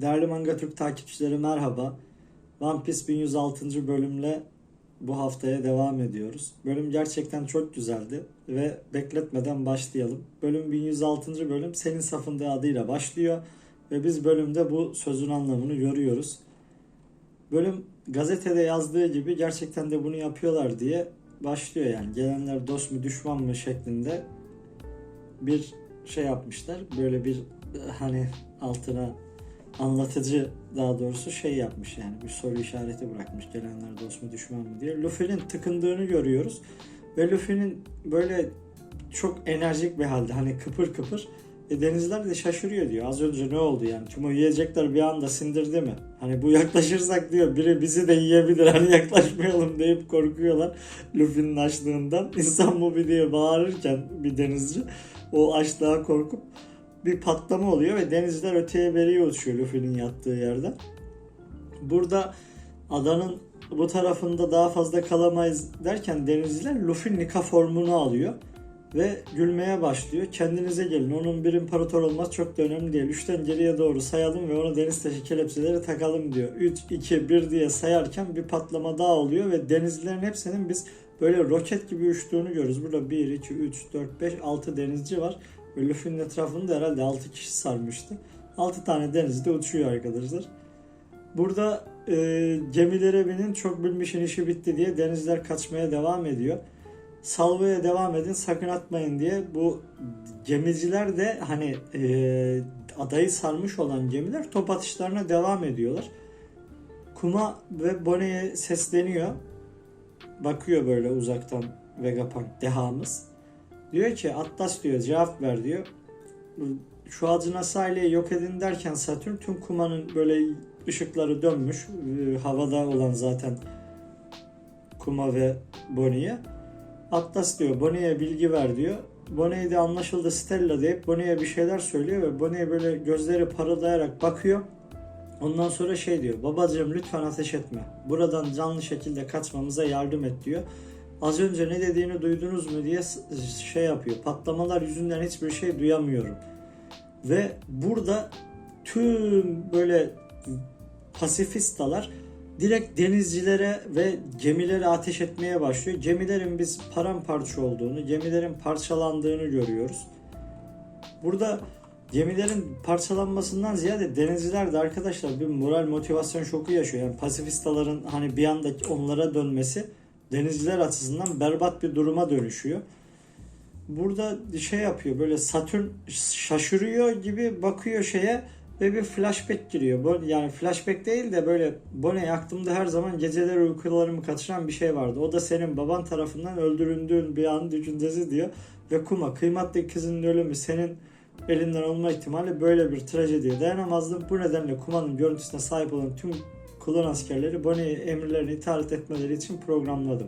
Değerli Manga Türk takipçileri merhaba. One Piece 1106. bölümle bu haftaya devam ediyoruz. Bölüm gerçekten çok güzeldi ve bekletmeden başlayalım. Bölüm 1106. bölüm senin safında adıyla başlıyor ve biz bölümde bu sözün anlamını görüyoruz. Bölüm gazetede yazdığı gibi gerçekten de bunu yapıyorlar diye başlıyor yani. Gelenler dost mu düşman mı şeklinde bir şey yapmışlar. Böyle bir hani altına anlatıcı daha doğrusu şey yapmış yani bir soru işareti bırakmış gelenler dost mu düşman mı diye. Luffy'nin tıkındığını görüyoruz ve Luffy'nin böyle çok enerjik bir halde hani kıpır kıpır e denizler de şaşırıyor diyor. Az önce ne oldu yani? Tüm yiyecekler bir anda sindirdi mi? Hani bu yaklaşırsak diyor biri bizi de yiyebilir. Hani yaklaşmayalım deyip korkuyorlar Luffy'nin açlığından. İnsan bu bir diye bağırırken bir denizci o açlığa korkup bir patlama oluyor ve denizler öteye beriye uçuyor Luffy'nin yattığı yerden. Burada adanın bu tarafında daha fazla kalamayız derken denizciler Luffy Nika formunu alıyor ve gülmeye başlıyor. Kendinize gelin. Onun bir imparator olması çok da önemli değil. Üçten geriye doğru sayalım ve ona deniz taşı kelepçeleri takalım diyor. 3, 2, 1 diye sayarken bir patlama daha oluyor ve denizcilerin hepsinin biz böyle roket gibi uçtuğunu görürüz. Burada 1, 2, 3, 4, 5, 6 denizci var. Ve Luffy'nin etrafında herhalde 6 kişi sarmıştı. 6 tane denizde uçuyor arkadaşlar. Burada e, gemilere binin çok bilmişin işi bitti diye denizler kaçmaya devam ediyor. Salvaya devam edin sakın atmayın diye bu gemiciler de hani e, adayı sarmış olan gemiler top atışlarına devam ediyorlar. Kuma ve Bonnie'ye sesleniyor. Bakıyor böyle uzaktan Vegapunk dehamız. Diyor ki Atlas diyor cevap ver diyor. Şu Acına Saile'yi yok edin derken Satürn tüm Kuma'nın böyle ışıkları dönmüş. Ee, Havada olan zaten Kuma ve Bonnie'ye. Atlas diyor Bonnie'ye bilgi ver diyor. Bonnie de anlaşıldı Stella deyip Bonnie'ye bir şeyler söylüyor ve Bonnie böyle gözleri parıldayarak bakıyor. Ondan sonra şey diyor babacığım lütfen ateş etme. Buradan canlı şekilde kaçmamıza yardım et diyor. Az önce ne dediğini duydunuz mu diye şey yapıyor. Patlamalar yüzünden hiçbir şey duyamıyorum. Ve burada tüm böyle pasifistalar direkt denizcilere ve gemilere ateş etmeye başlıyor. Gemilerin biz paramparça olduğunu, gemilerin parçalandığını görüyoruz. Burada gemilerin parçalanmasından ziyade denizciler de arkadaşlar bir moral motivasyon şoku yaşıyor. Yani pasifistaların hani bir anda onlara dönmesi denizciler açısından berbat bir duruma dönüşüyor. Burada şey yapıyor böyle Satürn şaşırıyor gibi bakıyor şeye ve bir flashback giriyor. Yani flashback değil de böyle Bonnie aklımda her zaman geceleri uykularımı kaçıran bir şey vardı. O da senin baban tarafından öldürüldüğün bir an düşüncesi diyor. Ve Kuma kıymetli kızının ölümü senin elinden olma ihtimali böyle bir trajediye dayanamazdım. Bu nedenle Kuma'nın görüntüsüne sahip olan tüm klon askerleri Bonnie'ye emirlerini itaat etmeleri için programladım.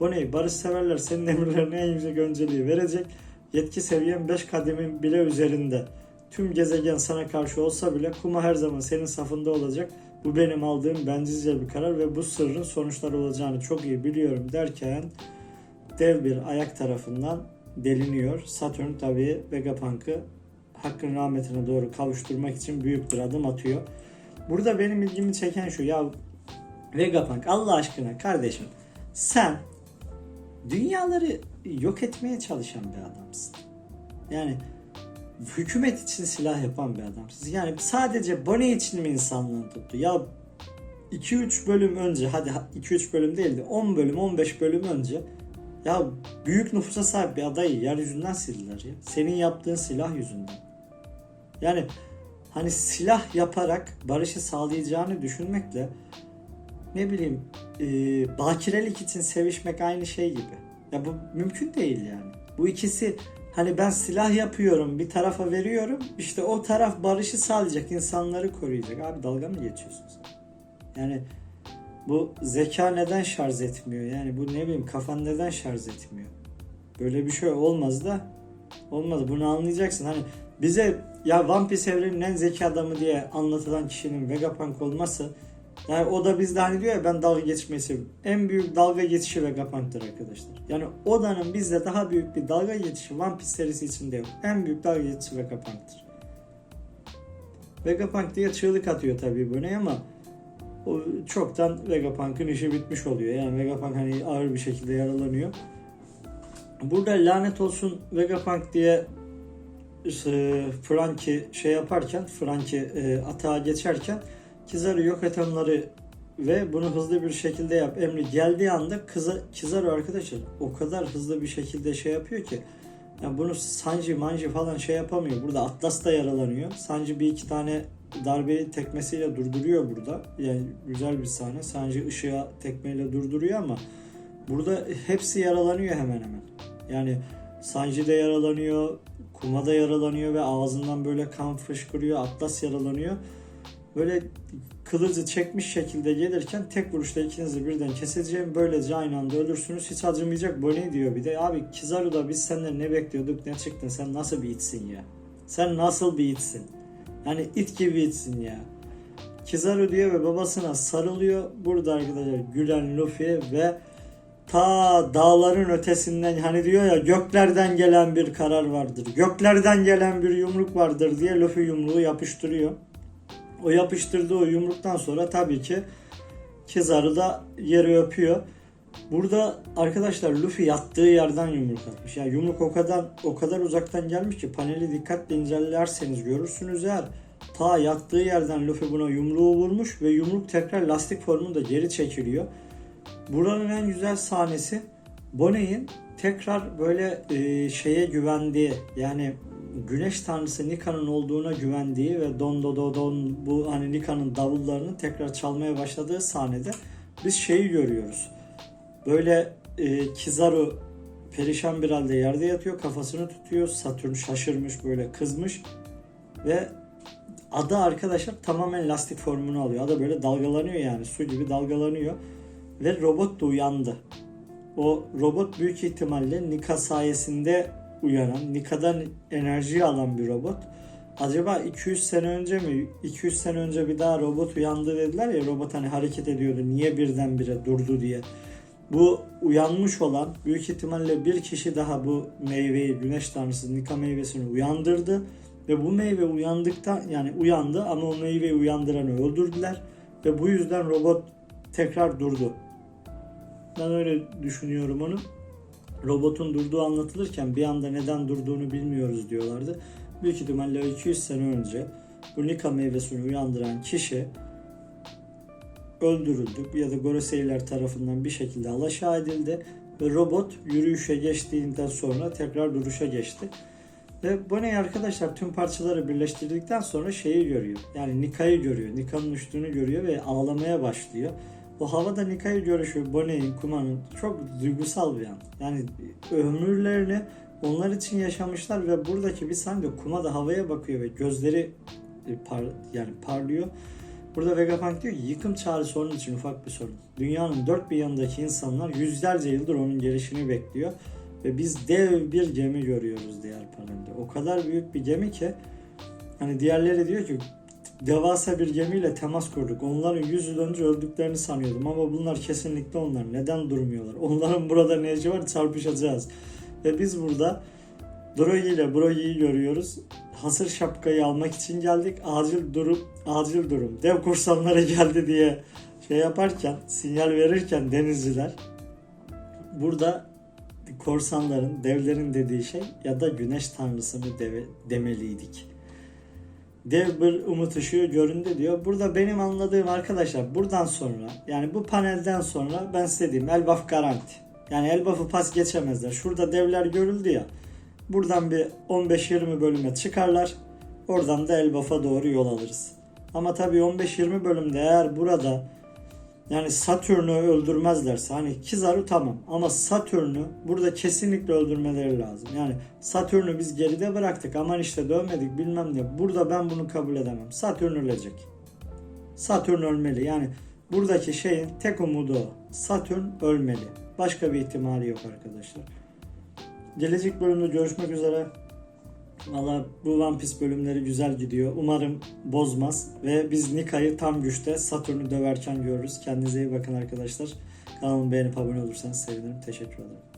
Bonnie barış severler senin emirlerine en yüksek önceliği verecek. Yetki seviyen 5 kademin bile üzerinde. Tüm gezegen sana karşı olsa bile Kuma her zaman senin safında olacak. Bu benim aldığım bencilce bir karar ve bu sırrın sonuçları olacağını çok iyi biliyorum derken dev bir ayak tarafından deliniyor. Satürn tabii Vegapunk'ı hakkın rahmetine doğru kavuşturmak için büyük bir adım atıyor. Burada benim ilgimi çeken şu ya Vegapunk Allah aşkına kardeşim sen dünyaları yok etmeye çalışan bir adamsın. Yani hükümet için silah yapan bir adamsın. Yani sadece Bonnie için mi insanlığın tuttu? Ya 2-3 bölüm önce hadi 2-3 bölüm değil de 10 bölüm 15 bölüm önce ya büyük nüfusa sahip bir adayı yeryüzünden sildiler ya. Senin yaptığın silah yüzünden. Yani hani silah yaparak barışı sağlayacağını düşünmekle ne bileyim e, bakirelik için sevişmek aynı şey gibi. Ya bu mümkün değil yani. Bu ikisi hani ben silah yapıyorum bir tarafa veriyorum işte o taraf barışı sağlayacak insanları koruyacak. Abi dalga mı geçiyorsun sen? Yani bu zeka neden şarj etmiyor? Yani bu ne bileyim kafan neden şarj etmiyor? Böyle bir şey olmaz da olmaz. Bunu anlayacaksın. Hani bize ya One Piece evrenin en zeki adamı diye anlatılan kişinin Vegapunk olması yani o da bizde hani diyor ya ben dalga geçmeyi seviyorum. En büyük dalga geçişi Vegapunk'tır arkadaşlar. Yani Oda'nın bizde daha büyük bir dalga geçişi One Piece serisi içinde yok. En büyük dalga geçişi Vegapunk'tır. Vegapunk diye çığlık atıyor tabii Bonnie ama o çoktan Vegapunk'ın işi bitmiş oluyor. Yani Vegapunk hani ağır bir şekilde yaralanıyor. Burada lanet olsun Vegapunk diye e, Frankie şey yaparken, Frankie e, atağa geçerken Kizaru yok etenleri ve bunu hızlı bir şekilde yap emri geldiği anda kıza, Kizaru arkadaşlar o kadar hızlı bir şekilde şey yapıyor ki yani bunu Sanji Manji falan şey yapamıyor. Burada Atlas da yaralanıyor. Sanji bir iki tane darbeyi tekmesiyle durduruyor burada. Yani güzel bir sahne. Sanji ışığa tekmeyle durduruyor ama burada hepsi yaralanıyor hemen hemen. Yani Sanji de yaralanıyor, Kuma da yaralanıyor ve ağzından böyle kan fışkırıyor. Atlas yaralanıyor. Böyle kılıcı çekmiş şekilde gelirken tek vuruşta ikinizi birden keseceğim. Böylece aynı anda ölürsünüz. Hiç acımayacak Bonnie diyor bir de. Abi Kizaru'da biz senden ne bekliyorduk ne çıktın. Sen nasıl bir itsin ya? Sen nasıl bir itsin? Yani it gibi itsin ya. Kizaru diyor ve babasına sarılıyor. Burada arkadaşlar gülen Luffy ve ta dağların ötesinden hani diyor ya göklerden gelen bir karar vardır. Göklerden gelen bir yumruk vardır diye Luffy yumruğu yapıştırıyor. O yapıştırdığı o yumruktan sonra tabii ki Kizaru da yeri öpüyor. Burada arkadaşlar Luffy yattığı yerden yumruk atmış. Yani yumruk o kadar o kadar uzaktan gelmiş ki paneli dikkatle incelerseniz görürsünüz eğer ta yattığı yerden Luffy buna yumruğu vurmuş ve yumruk tekrar lastik formunda geri çekiliyor. Buranın en güzel sahnesi Bonnet'in tekrar böyle e, şeye güvendiği yani güneş tanrısı Nika'nın olduğuna güvendiği ve don do do don bu hani Nika'nın davullarını tekrar çalmaya başladığı sahnede biz şeyi görüyoruz. Böyle e, Kizaru perişan bir halde yerde yatıyor kafasını tutuyor Satürn şaşırmış böyle kızmış ve ada arkadaşlar tamamen lastik formunu alıyor. Ada böyle dalgalanıyor yani su gibi dalgalanıyor ve robot da uyandı. O robot büyük ihtimalle Nika sayesinde uyanan, Nika'dan enerji alan bir robot. Acaba 200 sene önce mi? 200 sene önce bir daha robot uyandı dediler ya robot hani hareket ediyordu. Niye birdenbire durdu diye. Bu uyanmış olan büyük ihtimalle bir kişi daha bu meyveyi, güneş tanrısı Nika meyvesini uyandırdı. Ve bu meyve uyandıktan yani uyandı ama o meyveyi uyandıranı öldürdüler. Ve bu yüzden robot tekrar durdu. Ben öyle düşünüyorum onu. Robotun durduğu anlatılırken bir anda neden durduğunu bilmiyoruz diyorlardı. Büyük ihtimalle 200 sene önce bu Nika meyvesini uyandıran kişi öldürüldü ya da Gorosei'ler tarafından bir şekilde alaşağı edildi ve robot yürüyüşe geçtiğinden sonra tekrar duruşa geçti. Ve Bonnie arkadaşlar tüm parçaları birleştirdikten sonra şeyi görüyor. Yani Nika'yı görüyor. Nika'nın uçtuğunu görüyor ve ağlamaya başlıyor. O havada Nika'yı görüşü Bonnie'nin, Kuma'nın çok duygusal bir an. Yani ömürlerini onlar için yaşamışlar ve buradaki bir sahne Kuma da havaya bakıyor ve gözleri par, yani parlıyor. Burada Vegapunk diyor ki yıkım çağrısı onun için ufak bir sorun. Dünyanın dört bir yanındaki insanlar yüzlerce yıldır onun gelişini bekliyor. Ve biz dev bir gemi görüyoruz diğer panelde. O kadar büyük bir gemi ki hani diğerleri diyor ki devasa bir gemiyle temas kurduk. Onların 100 yıl öldüklerini sanıyordum ama bunlar kesinlikle onlar. Neden durmuyorlar? Onların burada ne işi var? Çarpışacağız. Ve biz burada Drogi ile Brogi'yi görüyoruz. Hasır şapkayı almak için geldik. Acil durum, acil durum. Dev korsanlara geldi diye şey yaparken, sinyal verirken denizciler burada korsanların, devlerin dediği şey ya da güneş tanrısını deve, demeliydik. Dev bir umut ışığı göründü diyor. Burada benim anladığım arkadaşlar buradan sonra yani bu panelden sonra ben size diyeyim Elbaf garanti. Yani Elbaf'ı pas geçemezler. Şurada devler görüldü ya. Buradan bir 15-20 bölüme çıkarlar. Oradan da Elbaf'a doğru yol alırız. Ama tabii 15-20 bölümde eğer burada yani Satürn'ü öldürmezlerse hani Kizaru tamam ama Satürn'ü burada kesinlikle öldürmeleri lazım. Yani Satürn'ü biz geride bıraktık aman işte dövmedik bilmem ne. Burada ben bunu kabul edemem. Satürn ölecek. Satürn ölmeli. Yani buradaki şeyin tek umudu o. Satürn ölmeli. Başka bir ihtimali yok arkadaşlar. Gelecek bölümde görüşmek üzere. Valla bu One Piece bölümleri güzel gidiyor. Umarım bozmaz. Ve biz Nika'yı tam güçte Satürn'ü döverken görürüz. Kendinize iyi bakın arkadaşlar. Kanalımı beğenip abone olursanız sevinirim. Teşekkür ederim.